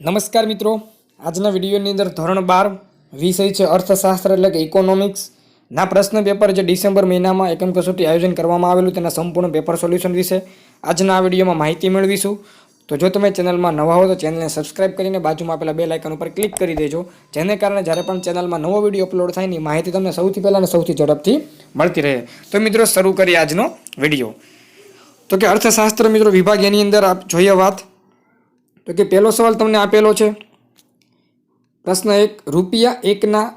નમસ્કાર મિત્રો. આજના વિડીયોની અંદર ધોરણ બાર વિષય છે અર્થશાસ્ત્ર એટલે કે ઇકોનોમિક્સ ના પ્રશ્ન પેપર જે ડિસેમ્બર મહિનામાં એકમ કસોટી આયોજન કરવામાં આવેલું તેના સંપૂર્ણ પેપર સોલ્યુશન વિશે આજના આ વિડીયોમાં માહિતી મેળવીશું. તો જો તમે ચેનલમાં નવા હો તો ચેનલને સબસ્ક્રાઇબ કરીને બાજુમાં આપેલા બે લાઇકન ઉપર ક્લિક કરી દેજો. જેને કારણે જ્યારે પણ ચેનલમાં નવો વીડિયો અપલોડ થાયની માહિતી તમને સૌથી પહેલાં અને સૌથી ઝડપથી મળતી રહે. તો મિત્રો, શરૂ કરીએ આજનો વીડિયો. તો કે અર્થશાસ્ત્ર મિત્રો વિભાગ એની અંદર આપ જોઈએ વાત. તો કે પહેલો સવાલ તમને આપેલો છે. પ્રશ્ન એક, રૂપિયા એકના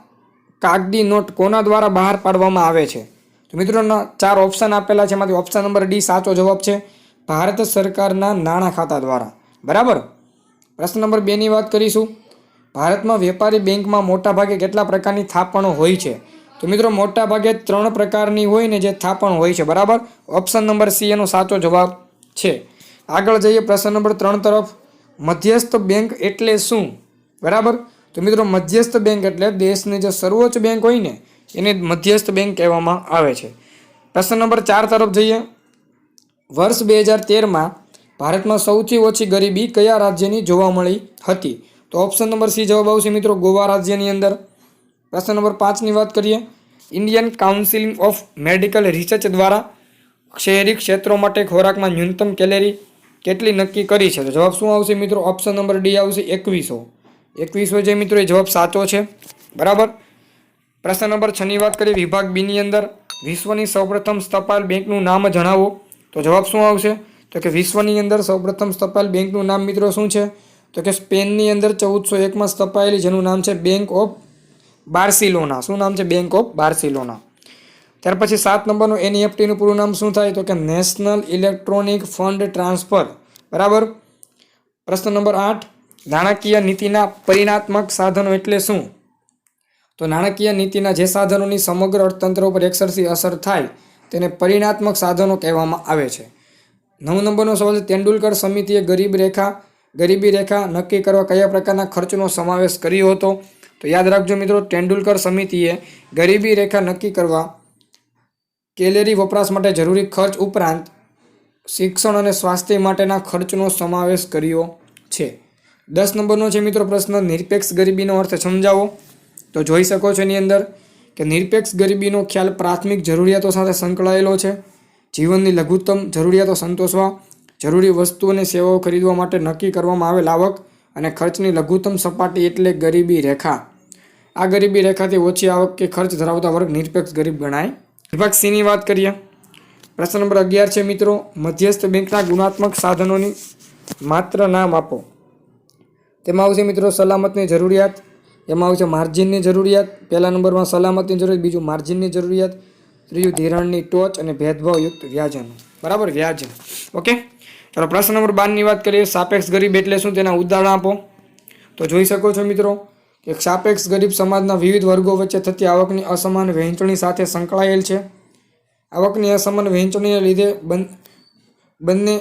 કાગદી નોટ કોના દ્વારા બહાર પાડવામાં આવે છે? તો મિત્રોના ચાર ઓપ્શન આપેલા છે. એમાંથી ઓપ્શન નંબર ડી સાચો જવાબ છે. ભારત સરકારના નાણાં ખાતા દ્વારા. બરાબર? પ્રશ્ન નંબર બેની વાત કરીશું. ભારતમાં વેપારી બેંકમાં મોટાભાગે કેટલા પ્રકારની થાપણો હોય છે? તો મિત્રો, મોટાભાગે ત્રણ પ્રકારની હોય ને જે થાપણ હોય છે. બરાબર? ઓપ્શન નંબર સી એનો સાચો જવાબ છે. આગળ જઈએ પ્રશ્ન નંબર ત્રણ તરફ. મધ્યસ્થ બેંક એટલે શું? બરાબર? તો મિત્રો, મધ્યસ્થ બેંક એટલે દેશની જે સર્વોચ્ચ બેંક હોય ને, એને મધ્યસ્થ બેંક કહેવામાં આવે છે. પ્રશ્ન નંબર ચાર તરફ જઈએ. વર્ષ બે હજાર તેરમાં ભારતમાં સૌથી ઓછી ગરીબી કયા રાજ્યની જોવા મળી હતી? તો ઓપ્શન નંબર સી જવાબ આવશે મિત્રો, ગોવા રાજ્યની અંદર. પ્રશ્ન નંબર પાંચની વાત કરીએ. Indian Council of Medical Research દ્વારા શહેરી ક્ષેત્રો માટે ખોરાકમાં ન્યૂનતમ કેલેરી કેટલી નક્કી કરી છે? તો જવાબ શું આવશે મિત્રો? ઓપ્શન નંબર ડી આવશે એકવીસો. એકવીસો જે મિત્રો, એ જવાબ સાચો છે. બરાબર? પ્રશ્ન નંબર છની વાત કરીએ વિભાગ બીની અંદર. વિશ્વની સૌપ્રથમ ટપાલ બેંકનું નામ જણાવો. તો જવાબ શું આવશે? તો કે વિશ્વની અંદર સૌપ્રથમ ટપાલ બેંકનું નામ મિત્રો શું છે? તો કે સ્પેનની અંદર ચૌદસો એકમાં સ્થપાયેલી, જેનું નામ છે બેંક ઓફ બાર્સિલોના શું નામ છે? બેંક ઓફ બાર્સિલોના ત્યાર પછી સાત નંબરનું એનઈએફટીનું પૂરું નામ શું થાય? તો કે નેશનલ ઇલેક્ટ્રોનિક ફંડ ટ્રાન્સફર બરાબર? પ્રશ્ન નંબર આઠ. નાણાકીય નીતિના પરિણાત્મક સાધનો એટલે શું? તો નાણાકીય નીતિના જે સાધનોની સમગ્ર અર્થતંત્ર ઉપર એકસરથી અસર થાય, તેને પરિણાત્મક સાધનો કહેવામાં આવે છે. નવ નંબરનો સવાલ છે, તેંડુલકર સમિતિએ ગરીબ રેખા, ગરીબી રેખા નક્કી કરવા કયા પ્રકારના ખર્ચનો સમાવેશ કર્યો હતો? તો યાદ રાખજો મિત્રો, તેંડુલકર સમિતિએ ગરીબી રેખા નક્કી કરવા કેલેરી વપરાશ માટે જરૂરી ખર્ચ ઉપરાંત શિક્ષણ અને સ્વાસ્થ્ય માટેના ખર્ચનો સમાવેશ કર્યો છે. દસ નંબરનો છે મિત્રો પ્રશ્ન, નિરપેક્ષ ગરીબીનો અર્થ સમજાવો. તો જોઈ શકો છો એની અંદર કે નિરપેક્ષ ગરીબીનો ખ્યાલ પ્રાથમિક જરૂરિયાતો સાથે સંકળાયેલો છે. જીવનની લઘુત્તમ જરૂરિયાતો સંતોષવા, જરૂરી વસ્તુ અને સેવાઓ ખરીદવા માટે નક્કી કરવામાં આવેલ આવક અને ખર્ચની લઘુત્તમ સપાટી એટલે ગરીબી રેખા. આ ગરીબી રેખાથી ઓછી આવક કે ખર્ચ ધરાવતા વર્ગ નિરપેક્ષ ગરીબ ગણાય વિભાગ સીની વાત કરીએ. પ્રશ્ન નંબર અગિયાર છે, મિત્રો. મધ્યસ્થ બેંકના ગુણાત્મક સાધનોની માત્ર નામ આપો. તેમાં આવશે, મિત્રો, સલામતની જરૂરિયાત. એમાં આવશે માર્જિનની જરૂરિયાત. પહેલા નંબરમાં સલામતની જરૂરિયાત, બીજું માર્જિનની જરૂરિયાત, ત્રીજું ધિરાણની ટોચ અને ભેદભાવયુક્ત વ્યાજન. બરાબર? વ્યાજન. ઓકે? ચાલો, પ્રશ્ન નંબર બારની વાત કરીએ. સાપેક્ષ ગરીબ એટલે શું? તેના ઉદાહરણ આપો. તો જોઈ શકો છો, મિત્રો. કે સાપેક્ષ ગરીબ સમાજના વિવિધ વર્ગો વચ્ચે થતી આવકની અસમાન વહેંચણી સાથે સંકળાયેલ છે. આવકની અસમાન વહેંચણીને લીધે બન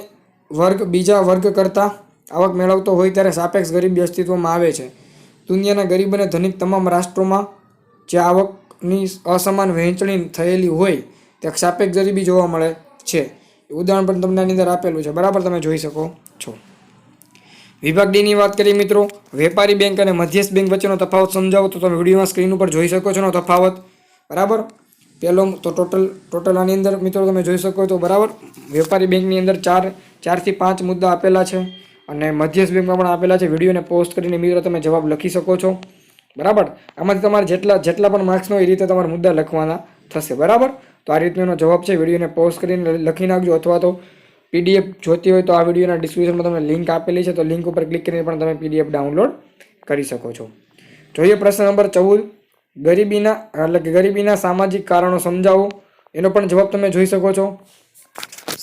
વર્ગ બીજા વર્ગ કરતાં આવક મેળવતો હોય ત્યારે સાપેક્ષ ગરીબી અસ્તિત્વમાં આવે છે. દુનિયાના ગરીબ અને ધનિક તમામ રાષ્ટ્રોમાં જે આવકની અસમાન વહેંચણી થયેલી હોય તે સાપેક્ષ ગરીબી જોવા મળે છે. ઉદાહરણ પણ તમને આની અંદર આપેલું છે. બરાબર તમે જોઈ શકો છો. વિભાગ ડીની વાત કરીએ મિત્રો, વેપારી બેંક અને મધ્યસ્થ બેંક વચ્ચેનો તફાવત સમજાવો તો તમે વિડીયોમાં સ્ક્રીન ઉપર જોઈ શકો છો તફાવત. બરાબર? પહેલો તો ટોટલ ટોટલ આની અંદર મિત્રો તમે જોઈ શકો તો બરાબર, વેપારી બેંકની અંદર ચાર, ચારથી પાંચ મુદ્દા આપેલા છે અને મધ્યસ્થ બેંકમાં પણ આપેલા છે, વિડીયોને પોસ્ટ કરીને મિત્રો તમે જવાબ લખી શકો છો. બરાબર? આમાંથી તમારે જેટલા જેટલા પણ માર્ક્સનો એ રીતે તમારા મુદ્દા લખવાના થશે. બરાબર? તો આ રીતનો જવાબ છે, વિડીયોને પોસ્ટ કરીને લખી નાખજો અથવા તો પીડીએફ જોતી હોય તો આ વિડીયોના ડિસ્ક્રિપ્શનમાં તમને લિંક આપેલી છે, તો લિંક ઉપર ક્લિક કરીને પણ તમે પીડીએફ ડાઉનલોડ કરી શકો છો. જોઈએ પ્રશ્ન નંબર ચૌદ. ગરીબીના, એટલે કે ગરીબીના સામાજિક કારણો સમજાવો. એનો પણ જવાબ તમે જોઈ શકો છો.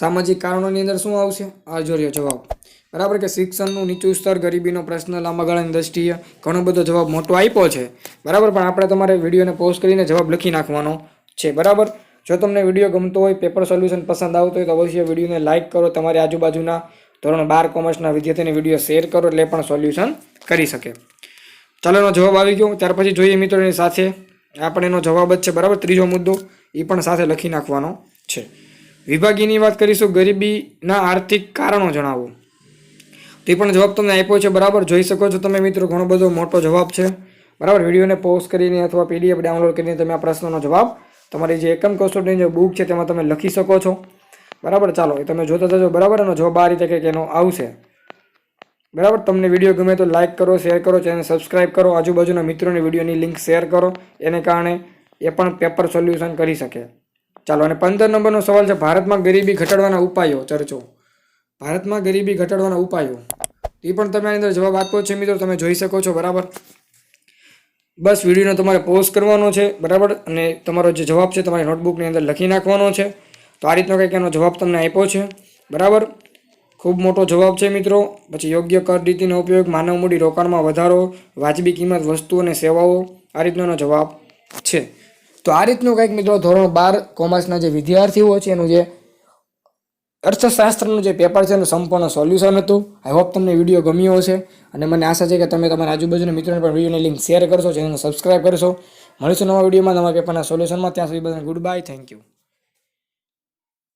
સામાજિક કારણોની અંદર શું આવશે? આ જો જવાબ. બરાબર કે શિક્ષણનું નીચું સ્તર ગરીબીનો પ્રશ્ન, લાંબા ગાળાની દ્રષ્ટિએ ઘણો બધો જવાબ મોટો આપ્યો છે. બરાબર, પણ આપણે તમારે વિડીયોને પોસ્ટ કરીને જવાબ લખી નાખવાનો છે. બરાબર? જો તમને વીડિયો ગમતો હોય પેપર સોલ્યુશન પસંદ આવતો હોય, તો અવશ્ય વિડીયોને લાઇક કરો, તમારી આજુબાજુના ધોરણ બાર કોમર્સના વિદ્યાર્થીને વીડિયો શેર કરો, એટલે પણ સોલ્યુશન કરી શકે. ચાલો, એનો જવાબ આવી ગયો. ત્યાર પછી જોઈએ મિત્રોની સાથે. આપણે એનો જવાબ જ છે, બરાબર? ત્રીજો મુદ્દો એ પણ સાથે લખી નાખવાનો છે. વિભાગીની વાત કરીશું, ગરીબીના આર્થિક કારણો જણાવો. તે પણ જવાબ તમને આપ્યો છે, બરાબર? જોઈ શકો છો તમે મિત્રો, ઘણો બધો મોટો જવાબ છે. બરાબર? વિડીયોને પોઝ કરીને અથવા પીડીએફ ડાઉનલોડ કરીને તમે આ પ્રશ્નનો જવાબ તમારી જે એકમ કસોટીની જે બુક છે તેમાં તમે લખી શકો છો. બરાબર? ચાલો, એ તમે જોતા જજો, બરાબર? એનો જવાબ આ રીતે કંઈક એનો આવશે. બરાબર? તમને વીડિયો ગમે તો લાઇક કરો, શેર કરો, ચેનલ સબસ્ક્રાઇબ કરો, આજુબાજુના મિત્રોને વિડીયોની લિંક શેર કરો, એને કારણે એ પણ પેપર સોલ્યુશન કરી શકે. ચાલો, અને પંદર નંબરનો સવાલ છે, ભારતમાં ગરીબી ઘટાડવાના ઉપાયો ચર્ચો. ભારતમાં ગરીબી ઘટાડવાના ઉપાયો. એ પણ તમે આની અંદર જવાબ આપ્યો છે, મિત્રો, તમે જોઈ શકો છો, બરાબર? બસ વિડીયોનો તમારે પોઝ કરવાનો છે, બરાબર? અને તમારો જે જવાબ છે, તમારી નોટબુકની અંદર લખી નાખવાનો છે. તો આ રીતનો કંઈક એનો જવાબ તમને આપ્યો છે, બરાબર? ખૂબ મોટો જવાબ છે, મિત્રો. પછી યોગ્ય કર રીતિનો ઉપયોગ, માનવ મૂડી રોકાણમાં વધારો, વાજબી કિંમત, વસ્તુ અને સેવાઓ, આ રીતનો જવાબ છે. તો આ રીતનું કંઈક મિત્રો ધોરણ બાર કોમર્સના જે વિદ્યાર્થીઓ છે, એનું જે અર્થશાસ્ત્રનું જે પેપર છે એનું સંપૂર્ણ સોલ્યુશન હતું. આઈ હોપ તમને વીડિયો ગમ્યો હશે અને મને આશા છે કે તમે તમારા આજુબાજુના મિત્રોને પણ વિડીયોની લિંક શેર કરશો, ચેનલને સબસ્ક્રાઈબ કરશો. મળીશું નવા વિડીયોમાં નવા પેપરના સોલ્યુશનમાં. ત્યાં સુધી બધાને ગુડ બાય થેન્ક યુ